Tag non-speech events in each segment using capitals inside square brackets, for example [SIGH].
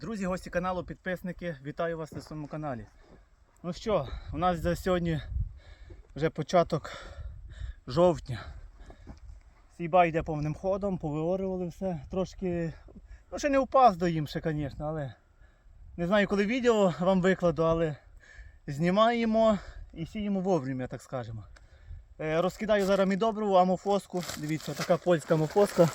Друзі, гості каналу, підписники, вітаю вас на своєму каналі. Ну що, у нас за сьогодні вже початок жовтня. Сійба йде повним ходом, повиорювали все. Трошки, ну ще не упав до їм ще, звісно, але не знаю, коли відео вам викладу, але знімаємо і сіємо вовремя, так скажемо. Е, Розкидаю зараз мідобриву, амофоску. Дивіться, така польська амофоска.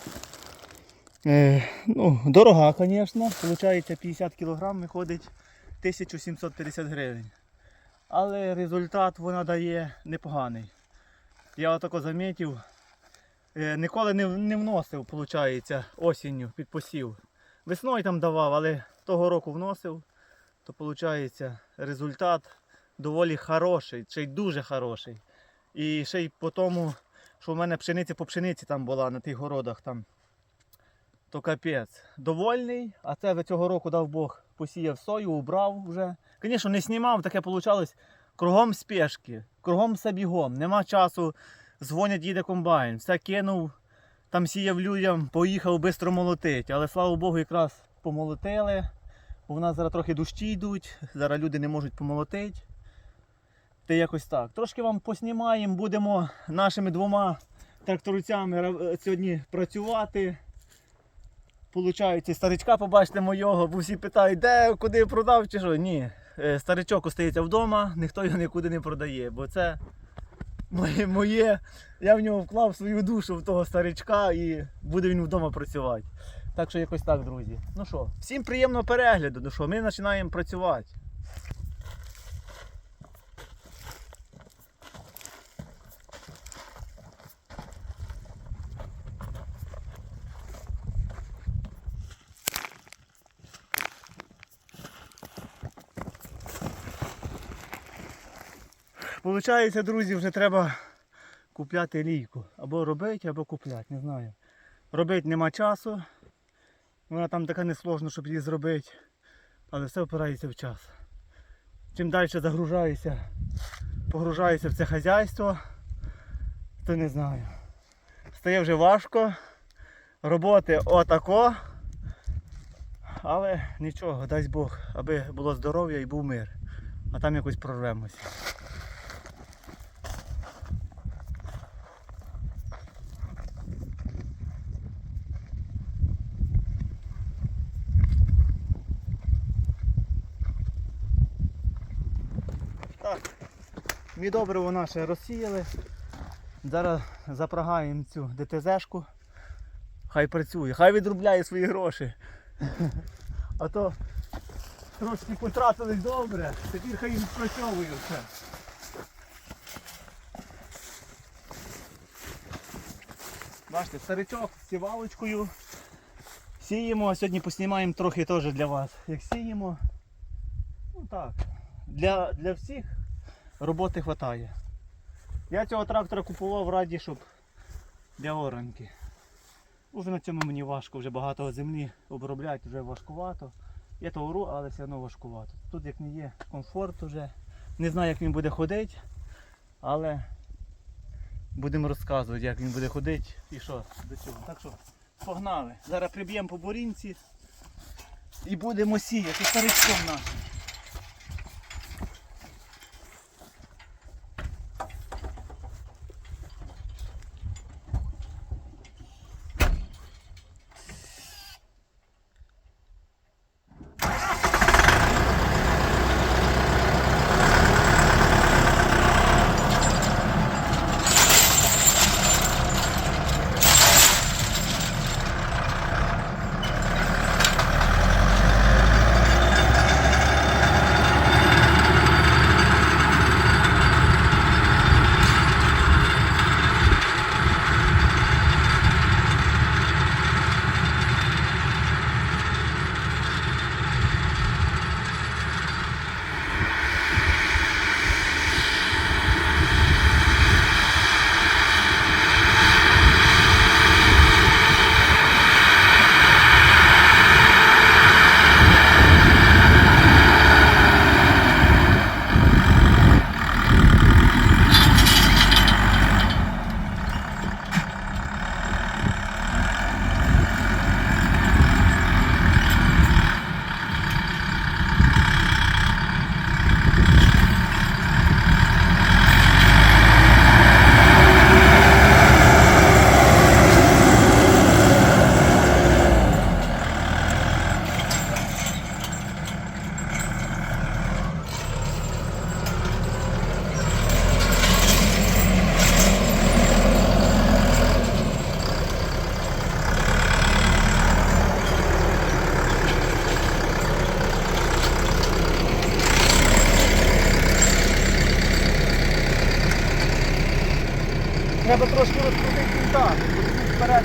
Е, ну, дорога, звісно. Получається 50 кг виходить 1750 гривень. Але результат вона дає непоганий. Я отако замітив. Е, ніколи не, не вносив, виходить, осінню під посів. Весною там давав, але того року вносив, то виходить результат доволі хороший, чи й дуже хороший. І ще й по тому, що в мене пшениця по пшениці там була на тих городах там то капець. Довольний, а це цього року дав Бог посіяв сою, убрав вже. Звісно, не знімав, таке вийшло кругом спешки, кругом все. Нема часу, дзвонять, їде комбайн. Все кинув, там сіяв людям, поїхав швидко молотить. Але слава Богу, якраз помолотили. Бо в нас зараз трохи дощі йдуть, зараз люди не можуть помолотити. Та якось так. Трошки вам поснімаємо, будемо нашими двома тракторцями сьогодні працювати. Получається, старичка побачите мойого, бо всі питають, де, куди продав чи що. Ні. Е, Старичок остається вдома, ніхто його нікуди не продає, бо це моє, моє. Я в нього вклав свою душу в того старичка і буде він вдома працювати. Так що якось так, друзі. Ну що, всім приємного перегляду. Ну що, ми починаємо працювати. Получається, друзі, вже треба купляти лійку. Або робити, або купляти, не знаю. Робити нема часу. Вона там така несложна, щоб її зробити. Але все впирається в час. Чим далі загружаюся, погружаюся в це хазяйство, то не знаю. Стає вже важко. Роботи отако. Але нічого, дасть Бог, аби було здоров'я і був мир. А там якось прорвемося. Так, мідобриво наше розсіяли. Зараз запрагаємо цю ДТЗшку. Хай працює, хай відробляє свої гроші. [LAUGHS] А то трошки потратили добре, тепер хай відпрацьовує все. Бачите, старичок з сівалочкою. Сіємо, сьогодні поснімаємо трохи теж для вас. Як сіємо, ну так, для, для всіх роботи вистачає. Я цього трактора купував раді, щоб для оранки. Уже на цьому мені важко, вже багато землі обробляти, вже важкувато. Я то ору, але все одно важкувато. Тут як не є комфорт вже. Не знаю як він буде ходити, але будемо розказувати, як він буде ходити і що до цього. Так що погнали. Зараз приб'ємо по борінці і будемо сіяти старичком нашим.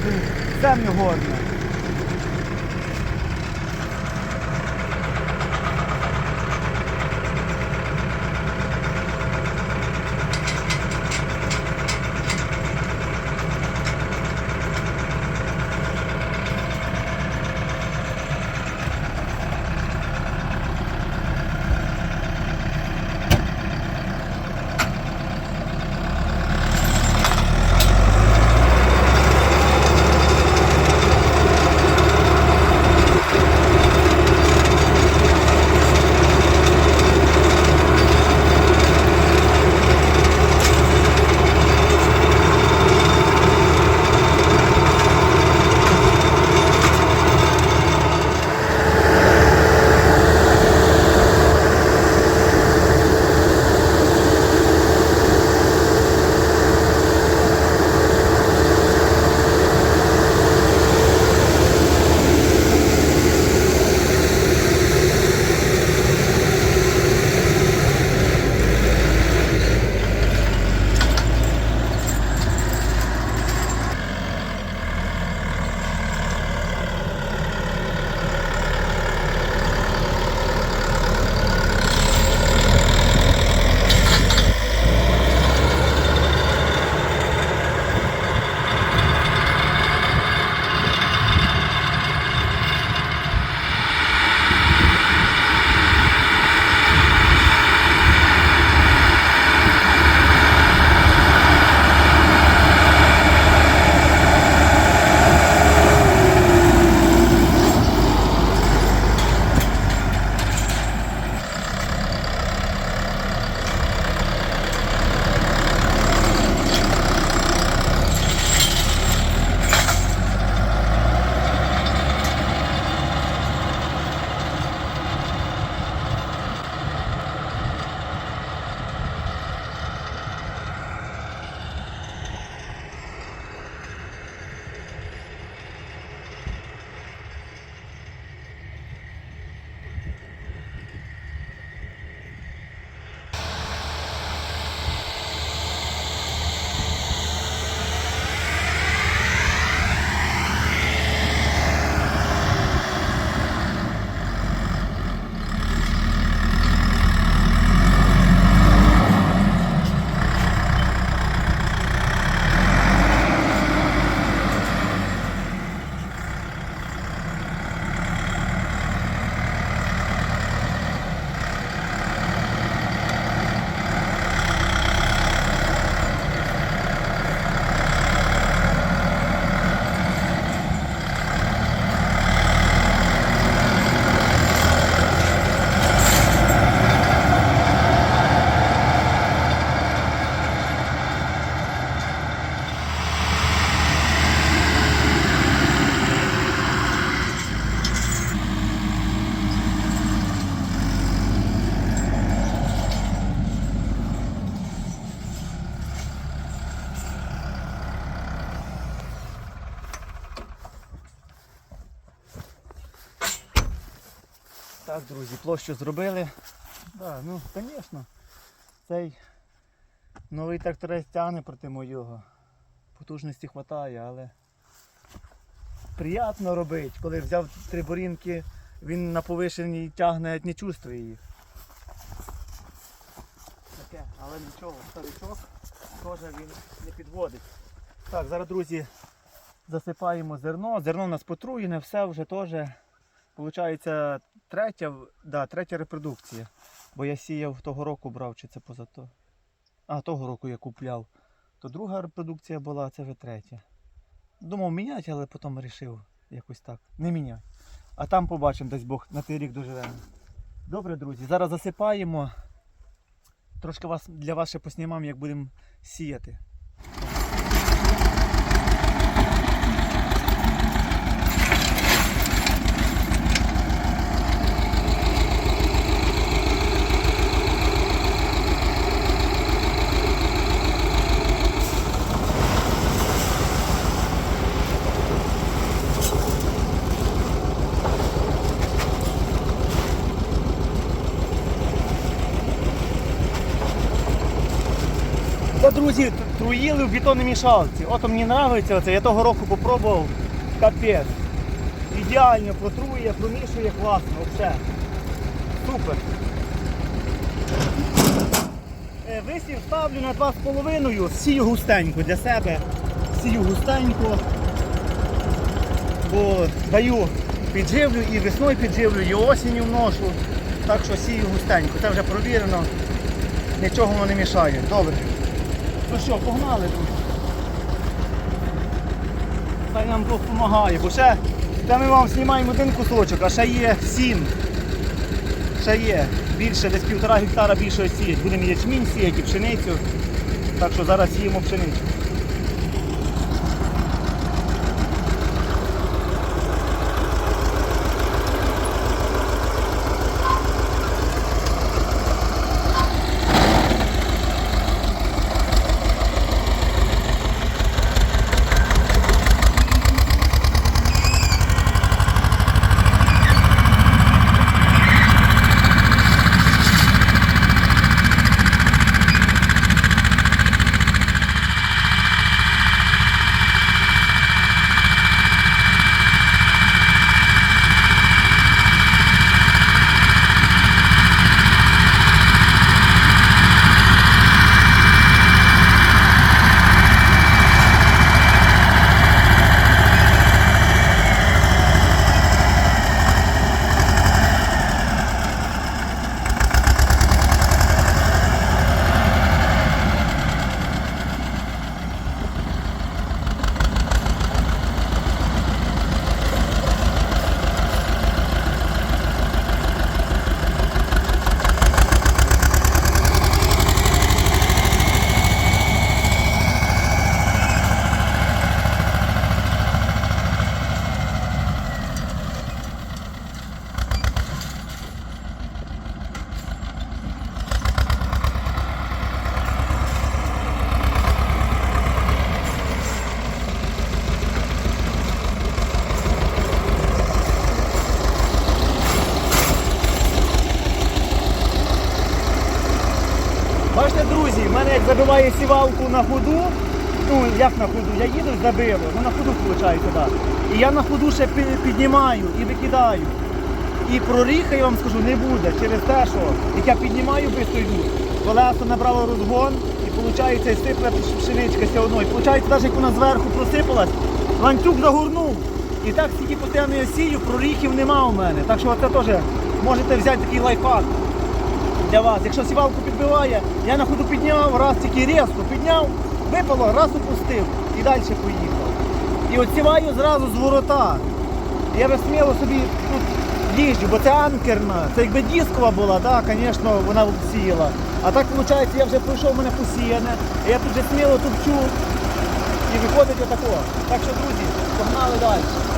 Він землю горне. Так, друзі, площу зробили. Да, ну, звісно, цей новий тракторець тягне проти моєго. Потужності вистачає, але приємно робити. Коли взяв три борінки, він на повишенні тягне, не чувствує їх. Таке, але нічого, старичок теж він не підводить. Так, зараз, друзі, засипаємо зерно. Зерно у нас потруєне, все вже теж. Получається третя, да, третя репродукція. Бо я сіяв того року брав, чи це поза то. А, того року я купляв. То друга репродукція була, а це вже третя. Думав міняти, але потім вирішив якось так. Не міняти. А там побачимо, десь Бог на той рік доживемо. Добре, друзі, зараз засипаємо. Трошки вас, для вас ще поснімам, як будемо сіяти. Друзі, Труїли в бетономішалці. Ото мені подобається оце. Я того року попробував. Капець. Ідеально протрує, промішує класно, взагалі. Супер. Е, Висів ставлю на 2,5, сію густенько для себе. Сію густенько. Бо даю підживлю і весною підживлю, і осінню вношу. Так що сію густенько. Це вже провірено. Нічого воно не мішає. Добре. Ну що, погнали тут. Хай нам Бог допомагає, бо ще та ми вам знімаємо один кусочок, а ще є сім. Ще є. Більше, десь півтора гектара більше сіять. Будемо ячмінь сіяти, і пшеницю. Так що зараз сіємо пшеницю. Бачите, друзі, в мене як забиває сівалку на ходу, ну як на ходу, я їду забило, ну на ходу виходить, так. І я на ходу ще піднімаю і викидаю. І проріха, я вам скажу, не буде через те, що як я піднімаю йду, колесо набрало розгон і виходить сипля пш- пшеничка все одно. І виходить, навіть як вона зверху просипалась, ланцюг загорнув. І так стільки постійно я сію, проріхів нема у мене. Так що це теж можете взяти такий лайфхак для вас. Якщо сівалку підбиває, я на ходу підняв, раз тільки різко підняв, випало, раз опустив і далі поїхав. І от сіваю зразу з ворота. Я би сміло собі тут їжджу, бо це анкерна. Це якби дискова була, так, звісно, вона сіяла. А так виходить, я вже пройшов мене посіяне, я тут вже сміло топчу і виходить отако. Так що, друзі, погнали далі.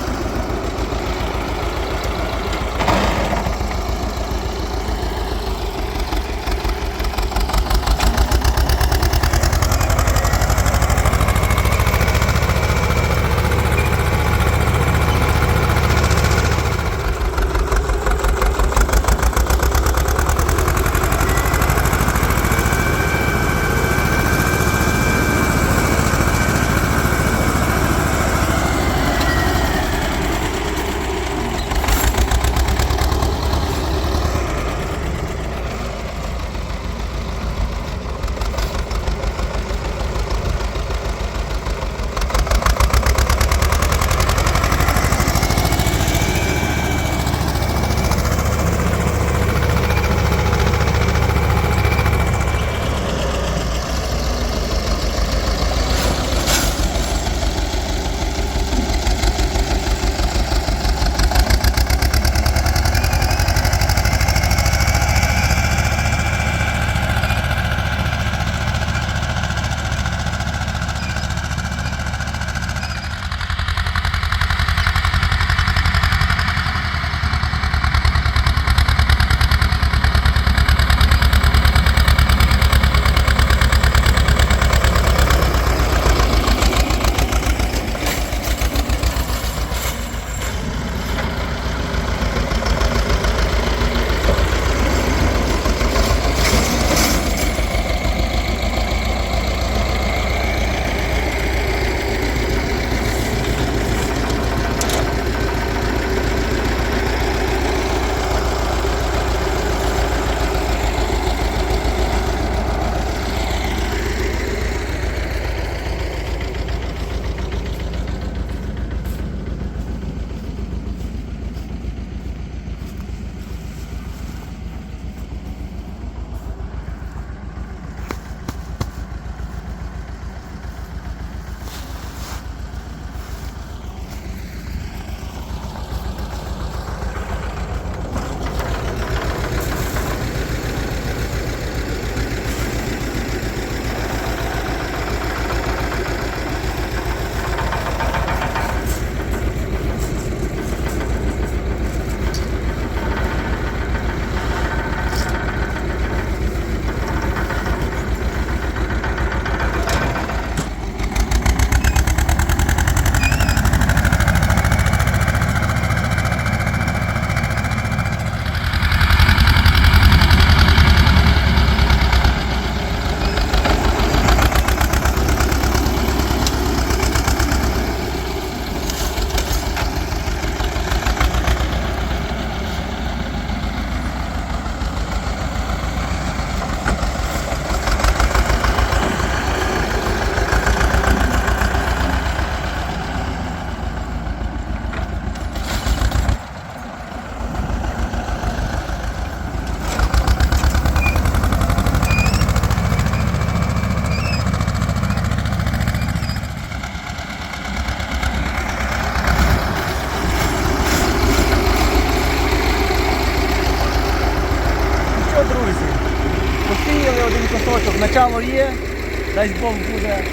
Дасть Бог буде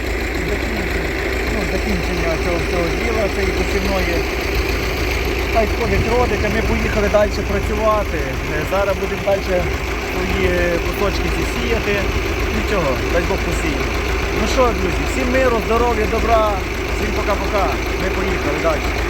закінчення, ну, закінчення цього всього діла, цієї посівної. Хай сходить родить, а ми поїхали далі працювати. Е, Зараз будемо далі свої кусочки ці сіяти. Нічого, дай Бог посіє. Ну що, друзі, всім миру, здоров'я, добра, всім пока-пока. Ми поїхали далі.